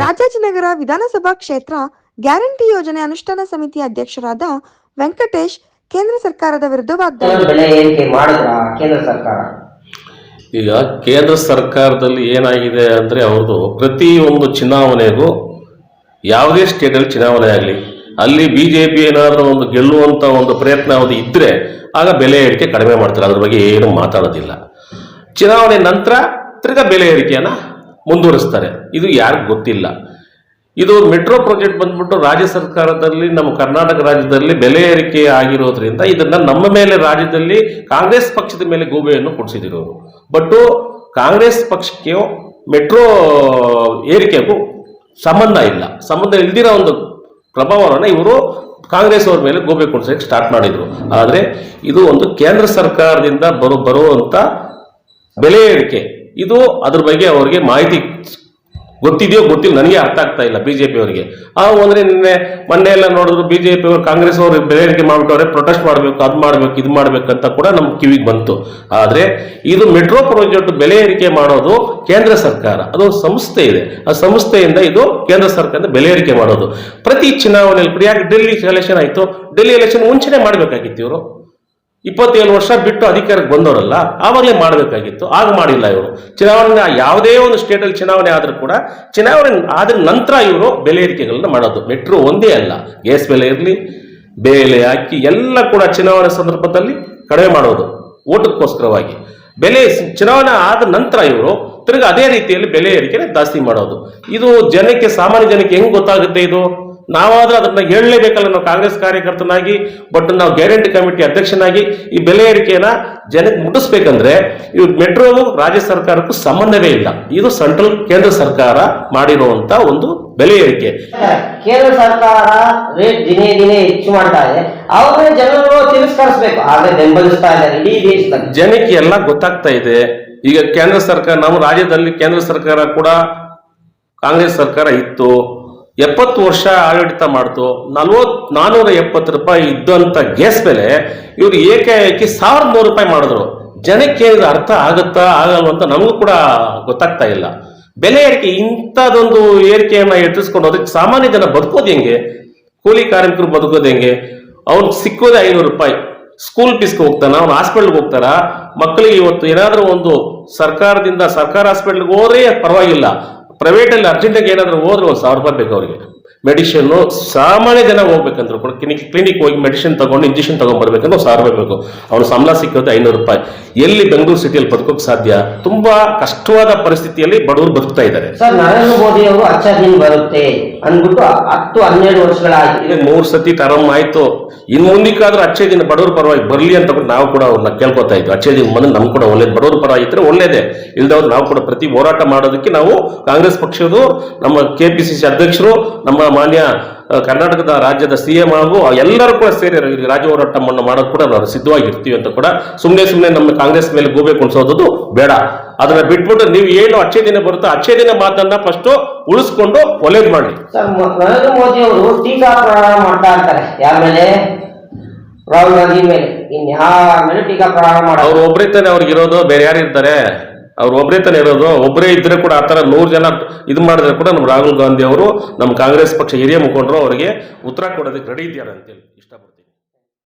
ರಾಜಾಜಿನಗರ ವಿಧಾನಸಭಾ ಕ್ಷೇತ್ರ ಗ್ಯಾರಂಟಿ ಯೋಜನೆ ಅನುಷ್ಠಾನ ಸಮಿತಿ ಅಧ್ಯಕ್ಷರಾದ ವೆಂಕಟೇಶ್ ಕೇಂದ್ರ ಸರ್ಕಾರದ ವಿರುದ್ಧ ವಾಗ್ದಾಳಿ ಬೆಲೆ ಏರಿಕೆ ಮಾಡಿದ್ರ ಕೇಂದ್ರ ಸರ್ಕಾರ? ಈಗ ಕೇಂದ್ರ ಸರ್ಕಾರದಲ್ಲಿ ಏನಾಗಿದೆ ಅಂದರೆ ಅವ್ರದ್ದು ಪ್ರತಿಯೊಂದು ಚುನಾವಣೆಗೂ ಯಾವುದೇ ಸ್ಟೇಟಲ್ಲಿ ಚುನಾವಣೆ ಆಗಲಿ ಅಲ್ಲಿ ಬಿಜೆಪಿ ಜೆ ಪಿ ಏನಾದರೂ ಒಂದು ಗೆಲ್ಲುವಂತ ಒಂದು ಪ್ರಯತ್ನ ಅದು ಇದ್ದರೆ ಆಗ ಬೆಲೆ ಏರಿಕೆ ಕಡಿಮೆ ಮಾಡ್ತಾರೆ. ಅದ್ರ ಬಗ್ಗೆ ಏನು ಮಾತಾಡೋದಿಲ್ಲ. ಚುನಾವಣೆ ನಂತರ ತಿರ್ಗಾ ಬೆಲೆ ಏರಿಕೆಯನ್ನು ಮುಂದುವರಿಸ್ತಾರೆ. ಇದು ಯಾರಿಗೂ ಗೊತ್ತಿಲ್ಲ. ಇದು ಮೆಟ್ರೋ ಪ್ರಾಜೆಕ್ಟ್ ಬಂದ್ಬಿಟ್ಟು ರಾಜ್ಯ ಸರ್ಕಾರದಲ್ಲಿ, ನಮ್ಮ ಕರ್ನಾಟಕ ರಾಜ್ಯದಲ್ಲಿ ಬೆಲೆ ಏರಿಕೆ ಆಗಿರೋದ್ರಿಂದ ಇದನ್ನ ನಮ್ಮ ಮೇಲೆ ರಾಜ್ಯದಲ್ಲಿ ಕಾಂಗ್ರೆಸ್ ಪಕ್ಷದ ಮೇಲೆ ಗೂಬೆಯನ್ನು ಕೊಡಿಸಿದಿರೋರು. ಬಟ್ ಕಾಂಗ್ರೆಸ್ ಪಕ್ಷಕ್ಕೆ ಮೆಟ್ರೋ ಏರಿಕೆಗೂ ಸಂಬಂಧ ಇಲ್ಲ. ಸಂಬಂಧ ಇಲ್ದಿರೋ ಒಂದು ಪ್ರಭಾವವನ್ನು ಇವರು ಕಾಂಗ್ರೆಸ್ ಅವ್ರ ಮೇಲೆ ಗೋಬೆ ಕೊಡಿಸೋಕೆ ಸ್ಟಾರ್ಟ್ ಮಾಡಿದ್ರು. ಆದರೆ ಇದು ಒಂದು ಕೇಂದ್ರ ಸರ್ಕಾರದಿಂದ ಬರೋ ಬರುವಂಥ ಬೆಲೆ ಏರಿಕೆ. ಇದು ಅದ್ರ ಬಗ್ಗೆ ಅವ್ರಿಗೆ ಮಾಹಿತಿ ಗೊತ್ತಿದೆಯೋ ಗೊತ್ತಿಲ್ಲ, ನನಗೆ ಅರ್ಥ ಆಗ್ತಾ ಇಲ್ಲ ಬಿಜೆಪಿ ಅವರಿಗೆ. ಆ ಅಂದರೆ ನಿನ್ನೆ ಮೊನ್ನೆ ಎಲ್ಲ ನೋಡಿದ್ರು ಬಿ ಜೆ ಪಿ ಅವರು ಕಾಂಗ್ರೆಸ್ ಅವರು ಬೆಳವಣಿಗೆ ಮಾಡಿಬಿಟ್ಟವ್ರೆ ಪ್ರೊಟೆಸ್ಟ್ ಮಾಡಬೇಕು, ಅದು ಮಾಡಬೇಕು, ಇದು ಮಾಡಬೇಕಂತ ಕೂಡ ನಮ್ಮ ಕಿವಿಗೆ ಬಂತು. ಆದರೆ ಇದು ಮೆಟ್ರೋ ಪ್ರಾಜೆಕ್ಟ್ ಬೆಲೆ ಏರಿಕೆ ಮಾಡೋದು ಕೇಂದ್ರ ಸರ್ಕಾರ, ಅದು ಸಂಸ್ಥೆ ಇದೆ. ಆ ಸಂಸ್ಥೆಯಿಂದ ಇದು ಕೇಂದ್ರ ಸರ್ಕಾರದ ಬೆಲೆ ಏರಿಕೆ ಮಾಡೋದು. ಪ್ರತಿ ಚುನಾವಣೆಯಲ್ಲಿ ಯಾಕೆ ಡೆಲ್ಲಿ ಎಲೆಕ್ಷನ್ ಆಯಿತು? ಡೆಲ್ಲಿ ಎಲೆಕ್ಷನ್ ಮುಂಚೆನೆ ಮಾಡಬೇಕಾಗಿತ್ತು ಇವರು. ಇಪ್ಪತ್ತೇಳು ವರ್ಷ ಬಿಟ್ಟು ಅಧಿಕಾರಕ್ಕೆ ಬಂದವರಲ್ಲ, ಆವಾಗಲೇ ಮಾಡಬೇಕಾಗಿತ್ತು, ಆಗ ಮಾಡಿಲ್ಲ ಇವರು. ಚುನಾವಣೆ, ಯಾವುದೇ ಒಂದು ಸ್ಟೇಟಲ್ಲಿ ಚುನಾವಣೆ ಆದರೂ ಕೂಡ, ಚುನಾವಣೆ ಆದ ನಂತರ ಇವರು ಬೆಲೆ ಏರಿಕೆಗಳನ್ನ ಮಾಡೋದು. ಮೆಟ್ರೋ ಒಂದೇ ಅಲ್ಲ ಗ್ಯಾಸ್ ಬೆಲೆ ಇರಲಿ ಬೇಳೆ ಹಾಕಿ ಎಲ್ಲ ಕೂಡ ಚುನಾವಣೆ ಸಂದರ್ಭದಲ್ಲಿ ಕಡಿಮೆ ಮಾಡೋದು, ಓಟಕ್ಕೋಸ್ಕರವಾಗಿ. ಬೆಲೆ ಚುನಾವಣೆ ಆದ ನಂತರ ಇವರು ತಿರ್ಗಿ ಅದೇ ರೀತಿಯಲ್ಲಿ ಬೆಲೆ ಏರಿಕೆ ಜಾಸ್ತಿ ಮಾಡೋದು. ಇದು ಜನಕ್ಕೆ, ಸಾಮಾನ್ಯ ಜನಕ್ಕೆ ಹೆಂಗೆ ಗೊತ್ತಾಗುತ್ತೆ ಇದು? ನಾವಾದ್ರೆ ಅದನ್ನ ಹೇಳಲೇಬೇಕಲ್ಲ ನಾವು ಕಾಂಗ್ರೆಸ್ ಕಾರ್ಯಕರ್ತನಾಗಿ ಬಟ್ ನಾವು ಗ್ಯಾರಂಟಿ ಕಮಿಟಿ ಅಧ್ಯಕ್ಷನಾಗಿ ಈ ಬೆಲೆ ಏರಿಕೆಯನ್ನ ಜನಕ್ಕೆ ಮುಟ್ಟಿಸ್ಬೇಕಂದ್ರೆ ಇವ್ ಮೆಟ್ರೋ ರಾಜ್ಯ ಸರ್ಕಾರಕ್ಕೂ ಸಂಬಂಧವೇ ಇಲ್ಲ. ಇದು ಸೆಂಟ್ರಲ್ ಕೇಂದ್ರ ಸರ್ಕಾರ ಮಾಡಿರುವಂತ ಒಂದು ಬೆಲೆ ಏರಿಕೆ. ಕೇಂದ್ರ ಸರ್ಕಾರ ರೇಟ್ ದಿನೇ ದಿನೇ ಹೆಚ್ಚು ಮಾಡ್ತಾ ಇದೆ. ಜನರು ತಿರಸ್ಕರಿಸ್ಬೇಕು. ಆದ್ರೆ ಬೆಂಬಲಿಸ್ತಾ ಇದ್ದಾರೆ ಇಡೀ ದೇಶದಲ್ಲಿ. ಜನಕ್ಕೆ ಎಲ್ಲ ಗೊತ್ತಾಗ್ತಾ ಇದೆ. ಈಗ ಕೇಂದ್ರ ಸರ್ಕಾರ ನಮ್ಮ ರಾಜ್ಯದಲ್ಲಿ ಕೇಂದ್ರ ಸರ್ಕಾರ ಕೂಡ ಕಾಂಗ್ರೆಸ್ ಸರ್ಕಾರ ಇತ್ತು. ಎಪ್ಪತ್ತು ವರ್ಷ ಆಡಳಿತ ಮಾಡ್ತು, ನಲ್ವತ್ ನಾನ್ನೂರ ಎಪ್ಪತ್ತು ರೂಪಾಯಿ ಇದ್ದಂಥ ಗ್ಯಾಸ್ ಬೆಲೆ ಇವರು ಏಕಾಏಕಿ ಸಾವಿರದ ನೂರು ರೂಪಾಯಿ ಮಾಡಿದ್ರು. ಜನಕ್ಕೆ ಅರ್ಥ ಆಗುತ್ತಾ ಆಗಲ್ಲ ಅಂತ ನಮಗೂ ಕೂಡ ಗೊತ್ತಾಗ್ತಾ ಇಲ್ಲ. ಬೆಲೆ ಏರಿಕೆ ಇಂಥದ್ದೊಂದು ಏರಿಕೆಯನ್ನು ಎದುರಿಸ್ಕೊಂಡು ಅದಕ್ಕೆ ಸಾಮಾನ್ಯ ಜನ ಬದುಕೋದು ಹೆಂಗೆ? ಕೂಲಿ ಕಾರ್ಮಿಕರು ಬದುಕೋದು ಹೆಂಗೆ? ಅವ್ನು ಸಿಕ್ಕೋದೇ ಐನೂರು ರೂಪಾಯಿ. ಸ್ಕೂಲ್ ಫೀಸ್ಗೆ ಹೋಗ್ತಾನ? ಅವ್ನು ಹಾಸ್ಪಿಟ್ಲ್ಗೆ ಹೋಗ್ತಾರ? ಮಕ್ಕಳಿಗೆ ಇವತ್ತು ಏನಾದರೂ ಒಂದು ಸರ್ಕಾರದಿಂದ ಸರ್ಕಾರ ಹಾಸ್ಪಿಟ್ಲ್ಗೆ ಹೋದ್ರೆ ಪರವಾಗಿಲ್ಲ. ಪ್ರೈವೇಟಲ್ಲಿ ಅರ್ಜೆಂಟಾಗಿ ಏನಾದರೂ ಹೋದ್ರೆ ಒಂದು ಸಾವಿರ ರೂಪಾಯಿ ಬೇಕು ಅವರಿಗೆ. ಮೆಡಿಷನ್ನು ಸಾಮಾನ್ಯ ಜನ ಹೋಗ್ಬೇಕಂದ್ರು ಕೂಡ ಕ್ಲಿನಿಕ್ ಕ್ಲಿನಿಕ್ ಹೋಗಿ ಮೆಡಿಸಿನ್ ತಗೊಂಡು ಇಂಜೆಕ್ಷನ್ ತಗೊಂಡ್ ಬರ್ಬೇಕಂದ್ರೆ ಒಂದು ಸಾವಿರ ರೂಪಾಯಿ ಬೇಕು. ಅವ್ನು ಸಂಬಳ ಸಿಕ್ಕೋದು ಐನೂರು ರೂಪಾಯಿ. ಎಲ್ಲಿ ಬೆಂಗಳೂರು ಸಿಟಿಯಲ್ಲಿ ಬದುಕೋಕೆ ಸಾಧ್ಯ? ತುಂಬಾ ಕಷ್ಟವಾದ ಪರಿಸ್ಥಿತಿಯಲ್ಲಿ ಬಡವರು ಬದುಕ್ತಾ ಇದ್ದಾರೆ. ಸರ್, ನರೇಂದ್ರ ಮೋದಿ ಅವರು ದಿನ ಬರುತ್ತೆ. ಅಂದ್ಬಿಟ್ಟು ಹತ್ತು ಹನ್ನೆರಡು ವರ್ಷಗಳಾಯ್ತು. ಮೂರು ಸತಿ ಟರ್ಮ್ ಆಯ್ತು. ಇನ್ ಮುಂದಿಕ್ಕಾದ್ರೂ ಅಚ್ಚೆ ದಿನ ಬಡವ್ರ ಪರವಾಗಿ ಬರ್ಲಿ ಅಂತ ನಾವು ಕೂಡ ಅವ್ರನ್ನ ಕೇಳ್ಕೊತಾ ಇದ್ವಿ. ಅಚ್ಚೆ ದಿನ ಬಂದ್ರೆ ನಮ್ ಕೂಡ ಒಳ್ಳೇದು. ಬಡವ್ರ ಇದ್ರೆ ಒಳ್ಳೇದೇ. ಇಲ್ದವ್ರು ನಾವು ಕೂಡ ಪ್ರತಿ ಹೋರಾಟ ಮಾಡೋದಕ್ಕೆ ನಾವು ಕಾಂಗ್ರೆಸ್ ಪಕ್ಷದ ನಮ್ಮ ಕೆ ಪಿ ಸಿ ಸಿ ಅಧ್ಯಕ್ಷರು, ನಮ್ಮ ಮಾನ್ಯ ಕರ್ನಾಟಕದ ರಾಜ್ಯದ ಸಿ ಎಂ ಹಾಗೂ ಎಲ್ಲರೂ ಕೂಡ ಸೇರಿ ರಾಜ್ಯ ಹೋರಾಟವನ್ನು ಮಾಡೋದು ಕೂಡ ನಾವು ಸಿದ್ಧವಾಗಿರ್ತೀವಿ ಅಂತ ಕೂಡ ಸುಮ್ಮನೆ ಸುಮ್ಮನೆ ನಮ್ಮ ಕಾಂಗ್ರೆಸ್ ಮೇಲೆ ಗೋಬೆ ಕುಣಿಸೋದು ಬೇಡ. ಅದನ್ನ ಬಿಟ್ಬಿಟ್ಟು ನೀವು ಏನು ಅಚ್ಚೇ ದಿನ ಬರುತ್ತೋ ಅಚ್ಚೇ ದಿನ ಮಾತನ್ನ ಫಸ್ಟ್ ಉಳಿಸ್ಕೊಂಡು ಒಳ್ಳೇದು ಮಾಡಿ ನರೇಂದ್ರ ಮೋದಿ ಅವರು ಟೀಕಾ ಪ್ರಹಾರ ಮಾಡ್ತಾ ಇರ್ತಾರೆ. ಯಾರ ಮೇಲೆ? ರಾಹುಲ್ ಗಾಂಧಿ ಮೇಲೆ. ಇನ್ಯಾರ ಮೇಲೆ ಟೀಕಾ ಪ್ರಹಾರ ಅವ್ರು ಮಾಡೋದು ಒಬ್ಬರೇ ತಾನೆ ಅವ್ರಿಗೆ ಇರೋದು ಬೇರೆ ಯಾರು ಇರ್ತಾರೆ ಅವ್ರು ಒಬ್ಬರೇ ತಾನೇ ಇರೋದು ಒಬ್ಬರೇ ಇದ್ದರೆ ಕೂಡ ಆ ಥರ ನೂರು ಜನ ಇದು ಮಾಡಿದ್ರೆ ಕೂಡ ನಮ್ಮ ರಾಹುಲ್ ಗಾಂಧಿ ಅವರು ನಮ್ಮ ಕಾಂಗ್ರೆಸ್ ಪಕ್ಷ ಹಿರಿಯ ಮುಖಂಡರು ಅವರಿಗೆ ಉತ್ತರ ಕೊಡೋದಕ್ಕೆ ರೆಡಿ ಇದ್ದಾರೆ ಅಂತೇಳಿ ಇಷ್ಟಪಡ್ತೀನಿ.